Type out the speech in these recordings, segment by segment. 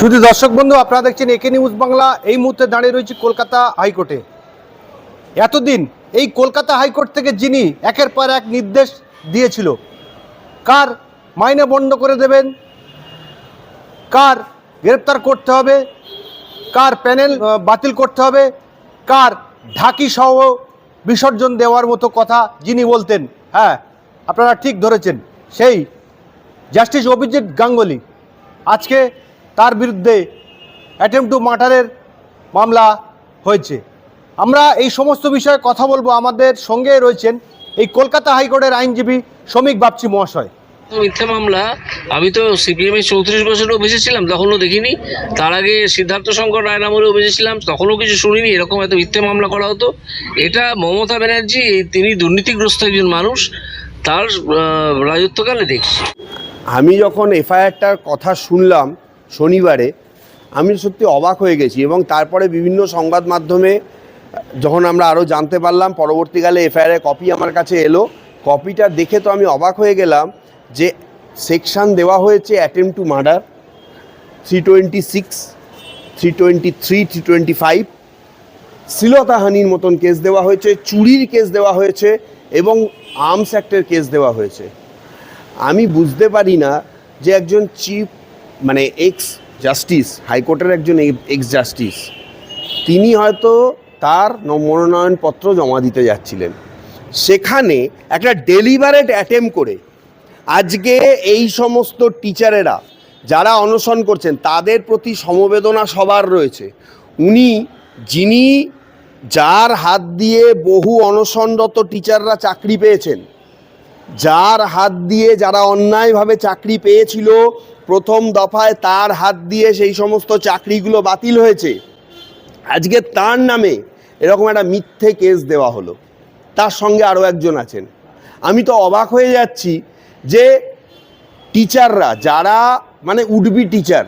শুধু দর্শক বন্ধু, আপনারা দেখছেন একে নিউজ বাংলা। এই মুহূর্তে দাঁড়িয়ে রয়েছে কলকাতা হাইকোর্টে। এতদিন এই কলকাতা হাইকোর্ট থেকে যিনি একের পর এক নির্দেশ দিয়েছিল, কার মাইনে বন্ধ করে দেবেন? কার গ্রেপ্তার করতে হবে? কার প্যানেল বাতিল করতে হবে? কার ঢাকি সহ বিসর্জন দেওয়ার মতো কথা যিনি বলতেন হ্যাঁ আপনারা ঠিক ধরেছেন। সেই জাস্টিস অভিজিৎ গাঙ্গুলি আজকে তার বিরুদ্ধে অ্যাটেম্প টু মার্টারের মামলা হয়েছে। আমরা এই সমস্ত বিষয়ে কথা বলব। আমাদের সঙ্গে রয়েছেন এই কলকাতা হাইকোর্টের আইনজীবী শ্রমিক বাপচি মহাশয়। মিথ্যা মামলা। আমি তো সিপিএম এর চৌত্রিশ বছরেও বেঁচেছিলাম তখনও দেখিনি। তার আগে সিদ্ধার্থ শঙ্কর রায় নামরেও বেঁচেছিলাম তখনও কিছু শুনিনি এরকম এত মিথ্যে মামলা করা হতো। এটা মমতা ব্যানার্জি এই- তিনি দুর্নীতিগ্রস্ত একজন মানুষ তার রাজত্বকালে দেখছি। আমি যখন এফআইআরটার কথা শুনলাম শনিবারে, আমি সত্যি অবাক হয়ে গেছি এবং তারপরে বিভিন্ন সংবাদ মাধ্যমে, যখন আমরা আরও জানতে পারলাম, পরবর্তীকালে এফআইআরের কপি আমার কাছে এলো। কপিটা দেখে তো আমি অবাক হয়ে গেলাম যে সেকশন দেওয়া হয়েছে attempt to murder three twenty six three twenty three three twenty five শ্লীলতাহানির মতন কেস দেওয়া হয়েছে, চুরির কেস দেওয়া হয়েছে এবং আর্মস অ্যাক্টের কেস দেওয়া হয়েছে। আমি বুঝতে পারি না যে একজন চিফ মানে এক্স জাস্টিস হাইকোর্টের একজন এক্স জাস্টিস তিনি হয়তো তার মনোনয়নপত্র জমা দিতে যাচ্ছিলেন। সেখানে একটা ডেলিভারেট অ্যাটেম্প করে আজকে এই সমস্ত টিচারেরা যারা অনশন করছেন, তাদের প্রতি সমবেদনা সবার রয়েছে। উনি, যিনি যার হাত দিয়ে বহু অনশনরত টিচাররা চাকরি পেয়েছেন যার হাত দিয়ে যারা অন্যায়ভাবে চাকরি পেয়েছিল, প্রথম দফায় তার হাত দিয়ে সেই সমস্ত চাকরিগুলো বাতিল হয়েছে। আজকে তার নামে এরকম একটা মিথ্যে কেস দেওয়া হলো। তার সঙ্গে আরও একজন আছেন। আমি তো অবাক হয়ে যাচ্ছি যে টিচাররা, যারা মানে উডবি টিচার,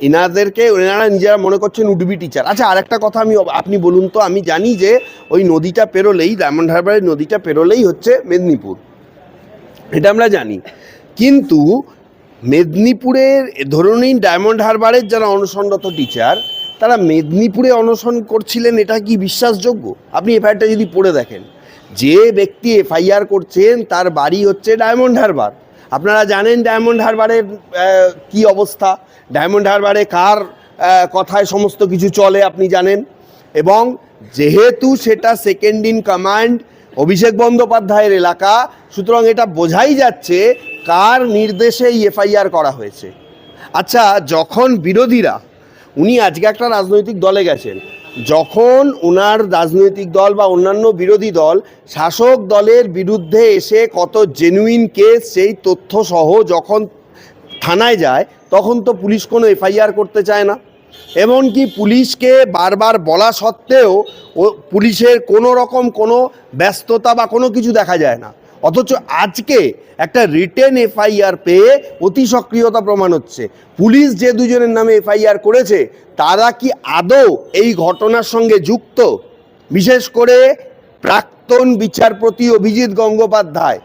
এনাদেরকে, এনারা নিজেরা মনে করছেন উডবি টিচার। আচ্ছা আরেকটা কথা আমি, আপনি বলুন তো, আমি জানি যে ওই নদীটা পেরোলেই ডায়মন্ড হারবারের নদীটা পেরোলেই হচ্ছে মেদিনীপুর। এটা আমরা জানি। কিন্তু মেদিনীপুরের, ধরুন ডায়মন্ড হারবারের যারা অনশনরত টিচার তারা মেদিনীপুরে অনশন করছিলেন, এটা কি বিশ্বাসযোগ্য? আপনি এফআইআরটা যদি পড়ে দেখেন, যে ব্যক্তি এফআইআর করছেন, তার বাড়ি হচ্ছে ডায়মন্ড হারবার। আপনারা জানেন ডায়মন্ড হারবারের কি অবস্থা? ডায়মন্ড হারবারে কার কথায় সমস্ত কিছু চলে, আপনি জানেন। এবং যেহেতু সেটা সেকেন্ড ইন কমান্ড অভিষেক বন্দ্যোপাধ্যায়ের এলাকা, সুতরাং এটা বোঝাই যাচ্ছে কার নির্দেশে এফআইআর করা হয়েছে। আচ্ছা যখন বিরোধীরা, উনি আজকে একটা রাজনৈতিক দলে গেছেন, যখন ওনার রাজনৈতিক দল বা অন্যান্য বিরোধী দল শাসক দলের বিরুদ্ধে এসে কত জেনুইন কেস সেই তথ্য সহ যখন থানায় যায়, তখন তো পুলিশ কোনো এফআইআর করতে চায় না। এমনকি পুলিশকে বারবার বলা সত্ত্বেও ও পুলিশের কোনো রকম কোনো ব্যস্ততা বা কোনো কিছু দেখা যায় না। অথচ আজকে একটা রিটেন এফআইআর পেয়ে অতি সক্রিয়তা প্রমাণ হচ্ছে। পুলিশ যে দুজনের নামে এফআইআর করেছে, তারা কি আদৌ এই ঘটনার সঙ্গে যুক্ত? বিশেষ করে প্রাক্তন বিচারপতি অভিজিৎ গঙ্গোপাধ্যায়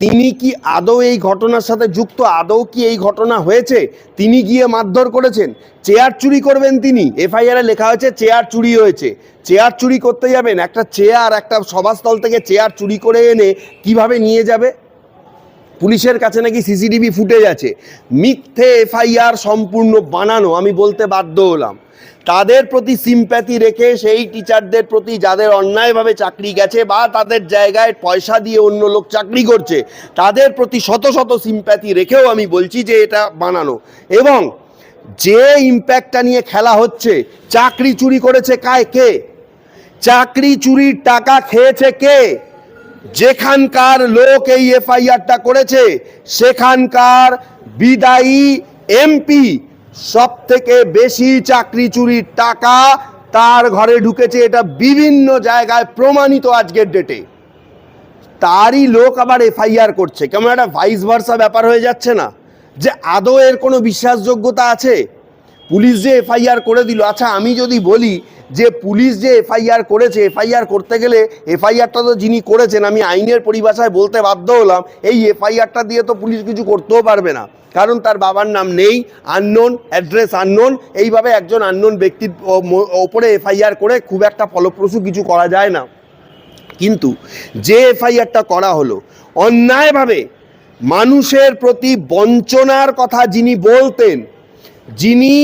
তিনি কি আদৌ এই ঘটনার সাথে যুক্ত? আদৌ কি এই ঘটনা হয়েছে? তিনি গিয়ে মারধর করেছেন। চেয়ার চুরি করবেন তিনি। এফআইআরে লেখা হয়েছে, চেয়ার চুরি হয়েছে। চেয়ার চুরি করতে যাবেন, একটা চেয়ার, একটা সভাস্থল থেকে চেয়ার চুরি করে এনে কীভাবে নিয়ে যাবে? পুলিশের কাছে নাকি সিসিটিভি ফুটেজ আছে। মিথ্যে এফআইআর সম্পূর্ণ বানানো, আমি বলতে বাধ্য হলাম। তাদের প্রতি সিম্প্যাথি রেখে সেই টিচারদের প্রতি যাদের অন্যায়ভাবে চাকরি গেছে বা তাদের জায়গায় পয়সা দিয়ে অন্য লোক চাকরি করছে, তাদের প্রতি শত শত সিম্প্যাথি রেখেও আমি বলছি যে এটা বানানো। এবং যে ইম্প্যাক্টটা নিয়ে খেলা হচ্ছে, চাকরি চুরি করেছে কায় কে? চাকরি চুরির টাকা খেয়েছে কে? যেখানকার লোক এই এফআইআরটা করেছে, সেখানকার বিদায়ী এমপি সব থেকে বেশি চাকরি চুরির টাকা তার ঘরে ঢুকেছে এটা বিভিন্ন জায়গায় প্রমাণিত আজকের ডেটে তারই লোক আবার এফআইআর করছে। কেমন একটা ভাইস ভার্সা ব্যাপার হয়ে যাচ্ছে না? যে আদৌ এর কোনো বিশ্বাসযোগ্যতা আছে? পুলিশ যে এফআইআর করে দিল। আচ্ছা আমি যদি বলি যে পুলিশ যে এফআইআর করেছে, এফআইআর করতে গেলে এফআইআরটা তো যিনি করেছেন, আমি আইনের পরিভাষায় বলতে বাধ্য হলাম, এই এফআইআরটা দিয়ে তো পুলিশ কিছু করতেও পারবে না। কারণ তার বাবার নাম নেই আননোন অ্যাড্রেস আননোন এইভাবে একজন আননোন ব্যক্তির ওপরে এফআইআর করে খুব একটা ফলপ্রসূ কিছু করা যায় না। কিন্তু যে এফআইআরটা করা হলো, অন্যায়ভাবে মানুষের প্রতি বঞ্চনার কথা যিনি বলতেন, যিনি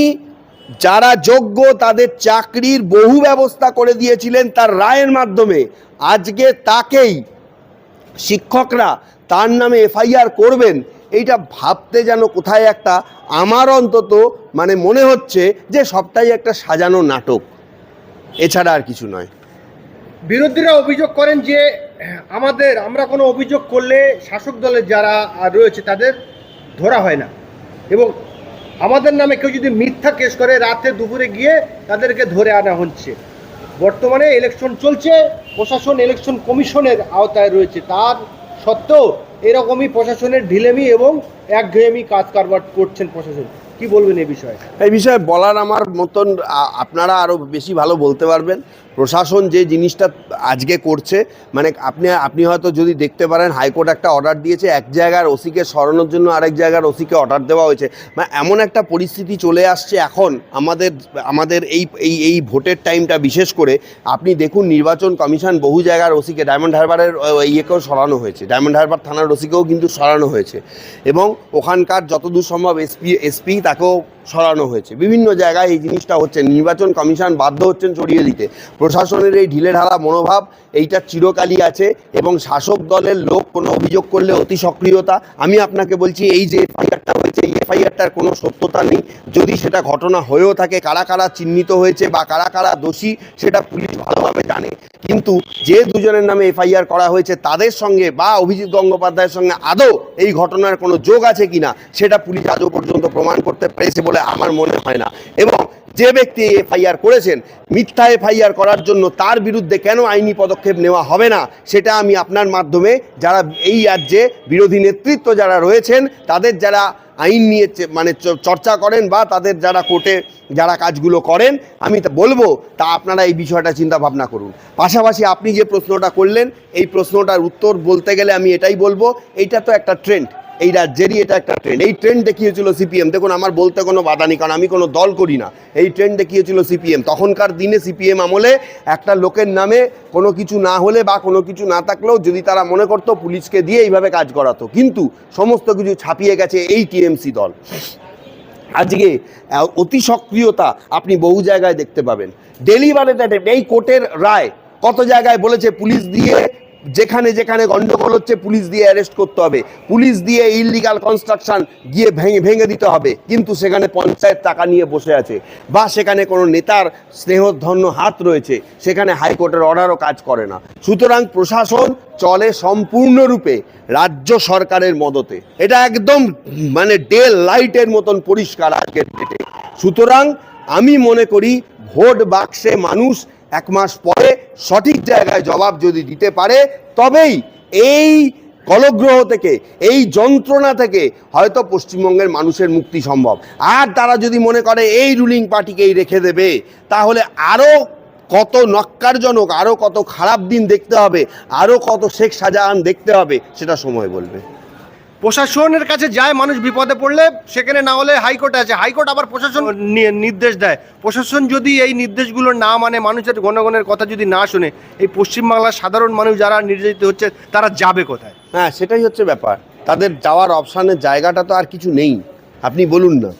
যারা যোগ্য তাদের চাকরির বহু ব্যবস্থা করে দিয়েছিলেন তার রায়ের মাধ্যমে, আজকে তাকেই শিক্ষকরা তার নামে এফআইআর করবেন এইটা ভাবতে যেন কোথায় একটা আমার অন্তত মানে মনে হচ্ছে যে সবটাই একটা সাজানো নাটক। এছাড়া আর কিছু নয়। বিরোধীরা অভিযোগ করেন যে, আমাদের, আমরা কোনো অভিযোগ করলে শাসক দলের যারা রয়েছে তাদের ধরা হয় না। এবং আমাদের নামে কেউ যদি মিথ্যা কেস করে, রাতে দুপুরে গিয়ে তাদেরকে ধরে আনা হচ্ছে। বর্তমানে ইলেকশন চলছে, প্রশাসন ইলেকশন কমিশনের আওতায় রয়েছে। তার সত্ত্বেও এরকমই প্রশাসনের ঢিলেমি এবং একঘেয়েমি কাজ কারবার করছেন প্রশাসন। কি বলবেন এই বিষয়ে? এই বিষয়ে বলার আমার মতন আপনারা আরও বেশি ভালো বলতে পারবেন। প্রশাসন যে জিনিসটা আজকে করছে মানে আপনি আপনি হয়তো যদি দেখতে পারেন, হাইকোর্ট একটা অর্ডার দিয়েছে, এক জায়গার ওসিকে সরানোর জন্য আরেক জায়গার ওসিকে অর্ডার দেওয়া হয়েছে। মানে এমন একটা পরিস্থিতি চলে আসছে এখন আমাদের আমাদের এই এই এই ভোটের টাইমটা বিশেষ করে, আপনি দেখুন নির্বাচন কমিশন বহু জায়গার ওসিকে, ডায়মন্ড হারবারের ইয়েকেও সরানো হয়েছে। ডায়মন্ড হারবার থানার ওসিকেও কিন্তু সরানো হয়েছে। এবং ওখানকার যতদূর সম্ভব এসপি এসপি তাকেও সরানো হয়েছে। বিভিন্ন জায়গায় এই জিনিসটা হচ্ছে, নির্বাচন কমিশন বাধ্য হচ্ছেন সরিয়ে দিতে। প্রশাসনের এই ঢিলেঢালা মনোভাব, এইটা চিরকালই আছে এবং শাসক দলের লোক কোনো অভিযোগ করলে অতি সক্রিয়তা। আমি আপনাকে বলছি, এই যে এফআইআরটা হয়েছে, এই এফআইআরটার কোনো সত্যতা নেই। যদি সেটা ঘটনা হয়েও থাকে, কারা কারা চিহ্নিত হয়েছে বা কারা কারা দোষী, সেটা পুলিশ ভালোভাবে জানে। কিন্তু যে দুজনের নামে এফআইআর করা হয়েছে, তাদের সঙ্গে বা অভিজিৎ গঙ্গোপাধ্যায়ের সঙ্গে আদৌ এই ঘটনার কোনো যোগ আছে কিনা, সেটা পুলিশ আজও পর্যন্ত প্রমাণ করতে পেরেছে বলে আমার মনে হয় না। এবং যে ব্যক্তি এফআইআর করেছেন, মিথ্যা এফআইআর করার জন্য তার বিরুদ্ধে কেন আইনি পদক্ষেপ নেওয়া হবে না, সেটা আমি আপনার মাধ্যমে যারা এই রাজ্যে বিরোধী নেতৃত্ব যারা রয়েছেন, তাদের যারা আইন নিয়ে মানে চর্চা করেন বা তাদের যারা কোর্টে যারা কাজগুলো করেন, আমি তা বলব, তা আপনারা এই বিষয়টা চিন্তা ভাবনা করুন। পাশাপাশি আপনি যে প্রশ্নটা করলেন, এই প্রশ্নটার উত্তর বলতে গেলে আমি এটাই বলব, এইটা তো একটা ট্রেন্ড এই রাজ্যেরই এটা একটা ট্রেন্ড এই ট্রেন্ড দেখিয়েছিল সিপিএম দেখুন, আমার বলতে কোনো বাধা নেই, কারণ আমি কোনো দল করি না। এই ট্রেন্ড দেখিয়েছিল সিপিএম তখনকার দিনে সিপিএম আমলে একটা লোকের নামে কোনো কিছু না হলে বা কোনো কিছু না থাকলেও যদি তারা মনে করতো, পুলিশকে দিয়ে এইভাবে কাজ করাতো। কিন্তু সমস্ত কিছু ছাপিয়ে গেছে এই টিএমসি দল। আজকে অতি সক্রিয়তা আপনি বহু জায়গায় দেখতে পাবেন। ডেলিভারেড এই কোর্টের রায় কত জায়গায় বলেছে, পুলিশ দিয়ে যেখানে যেখানে গন্ডগোল হচ্ছে, পুলিশ দিয়ে অ্যারেস্ট করতে হবে। পুলিশ দিয়ে ইললিগাল কনস্ট্রাকশন গিয়ে ভেঙে ভেঙে দিতে হবে। কিন্তু সেখানে পঞ্চায়েত টাকা নিয়ে বসে আছে বা সেখানে কোনো নেতার স্নেহধন্য হাত রয়েছে, সেখানে হাইকোর্টের অর্ডারও কাজ করে না। সুতরাং প্রশাসন চলে সম্পূর্ণরূপে রাজ্য সরকারের মদতে। এটা একদম মানে ডে লাইটের মতন পরিষ্কার আজকের ডেটে সুতরাং আমি মনে করি, ভোট বাক্সে মানুষ এক মাস পরে সঠিক জায়গায় জবাব যদি দিতে পারে, তবেই এই কলগ্রহ থেকে, এই যন্ত্রণা থেকে হয়তো পশ্চিমবঙ্গের মানুষের মুক্তি সম্ভব। আর তারা যদি মনে করে এই রুলিং পার্টিকেই রেখে দেবে, তাহলে আরও কত নক্কারজনক আরও কত খারাপ দিন দেখতে হবে আরও কত শেখ শাহজাহান দেখতে হবে, সেটা সময় বলবে। প্রশাসনের কাছে যায় মানুষ বিপদে পড়লে সেখানে না হলে হাইকোর্ট আছে হাইকোর্ট আবার প্রশাসন নি- নির্দেশ দেয়। প্রশাসন যদি এই নির্দেশগুলো না মানে মানুষের গণগণের কথা যদি না শুনে এই পশ্চিমবাংলার সাধারণ মানুষ যারা নির্যাতিত হচ্ছে তারা যাবে কোথায়? হ্যাঁ সেটাই হচ্ছে ব্যাপার। তাদের যাওয়ার অপশানের জায়গাটা তো আর কিছু নেই। আপনি বলুন না।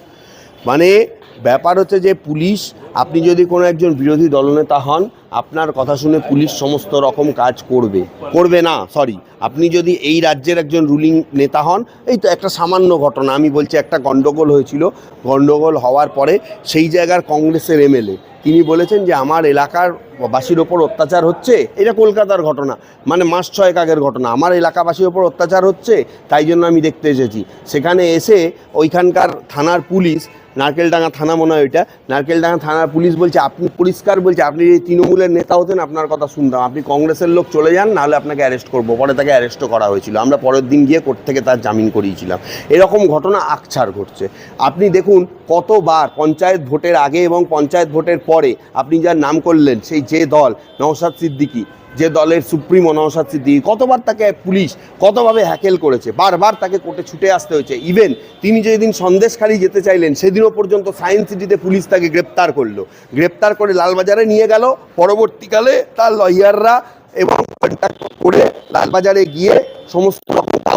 মানে ব্যাপার হচ্ছে যে পুলিশ, আপনি যদি কোনো একজন বিরোধী দলনেতা হন, আপনার কথা শুনে পুলিশ সমস্ত রকম কাজ করবে। করবে না সরি আপনি যদি এই রাজ্যের একজন রুলিং নেতা হন, এই তো একটা সামান্য ঘটনা, আমি বলছি একটা গণ্ডগোল হয়েছিল। গণ্ডগোল হওয়ার পরে সেই জায়গার কংগ্রেসের এমএলএ, তিনি বলেছেন যে আমার এলাকার বাসীর ওপর অত্যাচার হচ্ছে, এটা কলকাতার ঘটনা। মানে মাস ছয়েক আগের ঘটনা, আমার এলাকাবাসীর ওপর অত্যাচার হচ্ছে, তাই জন্য আমি দেখতে এসেছি। সেখানে এসে ওইখানকার থানার পুলিশ নারকেলডাঙ্গা থানা মনে হয় ওইটা। নারকেলডাঙ্গা থানার পুলিশ বলছে, আপনি পরিষ্কার বলছে, আপনি যদি তৃণমূলের নেতা হতেন, আপনার কথা শুনতাম। আপনি কংগ্রেসের লোক চলে যান, নাহলে আপনাকে অ্যারেস্ট করব। পরে তাকে অ্যারেস্টও করা হয়েছিল। আমরা পরের দিন গিয়ে কোর্ট থেকে তার জামিন করিয়েছিলাম। এরকম ঘটনা আকছার ঘটছে। আপনি দেখুন, কতবার পঞ্চায়েত ভোটের আগে এবং পঞ্চায়েত ভোটের পরে আপনি যার নাম করলেন, সেই যে দল, নওশাদ সিদ্দিকী যে দলের সুপ্রিম নওশাদ সিদ্দিকি কতবার তাকে পুলিশ কতভাবে হ্যাকেল করেছে, বারবার তাকে কোর্টে ছুটে আসতে হয়েছে। ইভেন তিনি যেদিন সন্দেশখালি যেতে চাইলেন, সেদিনও পর্যন্ত সায়েন্স সিটিতে পুলিশ তাকে গ্রেপ্তার করল। গ্রেপ্তার করে লালবাজারে নিয়ে গেল। পরবর্তীকালে তার লয়াররা এবং কন্ট্যাক্ট করে লালবাজারে গিয়ে সমস্ত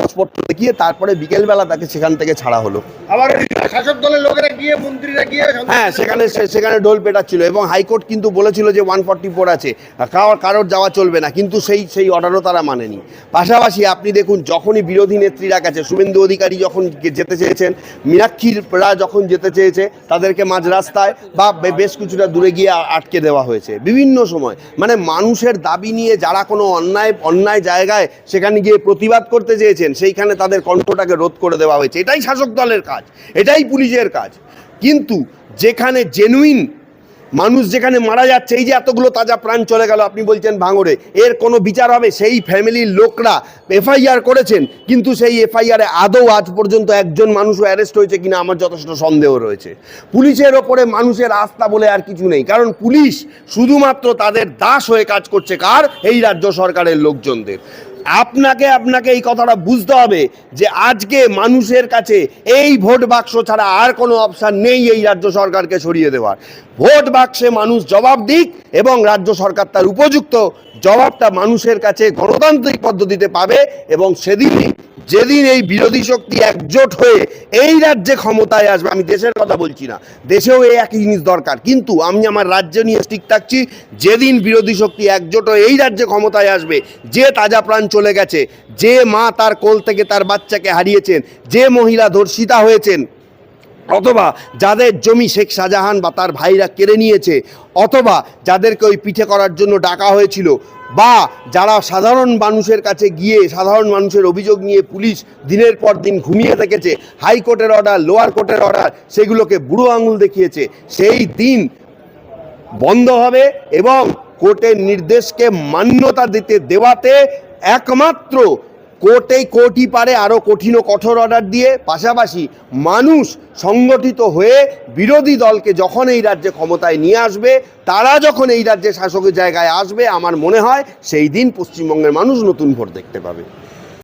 কাগজপত্র দেখিয়ে তারপরে বিকেলবেলা তাকে সেখান থেকে ছাড়া হলো। আবার শাসক দলের লোকেরা গিয়ে মন্ত্রীরা গিয়ে হ্যাঁ সেখানে সেখানে ঢোল পেটাচ্ছিল এবং হাইকোর্ট কিন্তু বলেছিল যে ওয়ান ফর্টি ফোর আছে। কারোর কারোর যাওয়া চলবে না কিন্তু সেই সেই অর্ডারও তারা মানেনি। পাশাপাশি আপনি দেখুন যখনই বিরোধী নেত্রীরা গেছে শুভেন্দু অধিকারী যখন যেতে চেয়েছেন মীনাক্ষীরা যখন যেতে চেয়েছে তাদেরকে মাঝ রাস্তায় বা বেশ কিছুটা দূরে গিয়ে আটকে দেওয়া হয়েছে। বিভিন্ন সময়। মানে মানুষের দাবি নিয়ে যারা কোনো অন্যায় অন্যায় জায়গায় সেখানে গিয়ে প্রতিবাদ করতে চেয়েছেন সেইখানে তাদের কণ্ঠটাকে রোধ করে দেওয়া হয়েছে। এটাই শাসক দলের কাজ, এটাই পুলিশের কাজ। কিন্তু যেখানে জেনুইন মানুষ যেখানে মারা যাচ্ছে, এই যে এতগুলো তাজা প্রাণ চলে গেল, আপনি বলছেন ভাঙড়ে, এর কোনো বিচার হবে? সেই ফ্যামিলির লোকরা এফআইআর করেছেন, কিন্তু সেই এফআইআরে আদৌ আজ পর্যন্ত একজন মানুষও অ্যারেস্ট হয়েছে কিনা আমার যথেষ্ট সন্দেহ রয়েছে। পুলিশের ওপরে মানুষের আস্থা বলে আর কিছু নেই, কারণ পুলিশ শুধুমাত্র তাদের দাস হয়ে কাজ করছে কার? এই রাজ্য সরকারের লোকজনদের। আপনাকে আপনাকে এই কথাটা বুঝতে হবে যে আজকে মানুষের কাছে এই ভোট বাক্স ছাড়া আর কোনো অপশান নেই এই রাজ্য সরকারকে সরিয়ে দেওয়ার। ভোট বাক্সে মানুষ জবাব দিক এবং রাজ্য সরকার তার উপযুক্ত জবাবটা মানুষের কাছে গণতান্ত্রিক পদ্ধতিতে পাবে এবং সেদিনই, যেদিন এই বিরোধী শক্তি একজোট হয়ে এই রাজ্যে ক্ষমতায় আসবে, আমি দেশের কথা বলছি না, দেশেও এই একই জিনিস দরকার। কিন্তু আমি আমার রাজ্য নিয়ে ঠিক থাকছি, যেদিন বিরোধী শক্তি একজোট হয়ে এই রাজ্যে ক্ষমতায় আসবে, যে তাজা প্রাণ চলে গেছে। যে মা তার কোল থেকে তার বাচ্চাকে হারিয়েছেন, যে মহিলা ধর্ষিতা হয়েছেন, অথবা যাদের জমি শেখ শাহজাহান বা তার ভাইরা কেড়ে নিয়েছে, অথবা যাদেরকে ওই পিঠে করার জন্য ডাকা হয়েছিল, বা যারা সাধারণ মানুষের কাছে গিয়ে সাধারণ মানুষের অভিযোগ নিয়ে পুলিশ দিনের পর দিন ঘুমিয়ে থেকেছে, হাইকোর্টের অর্ডার লোয়ার কোর্টের অর্ডার সেগুলোকে বুড়ো আঙুল দেখিয়েছে, সেই দিন বন্ধ হবে এবং কোর্টের নির্দেশকে মান্যতা দিতে দেওয়াতে একমাত্র কোর্টেই কোটি পারে আরও কঠিন ও কঠোর অর্ডার দিয়ে। পাশাপাশি মানুষ সংগঠিত হয়ে বিরোধী দলকে যখন এই রাজ্যে ক্ষমতায় নিয়ে আসবে, তারা যখন এই রাজ্যে শাসকের জায়গায় আসবে, আমার মনে হয় সেই দিন পশ্চিমবঙ্গের মানুষ নতুন ভোট দেখতে পাবে।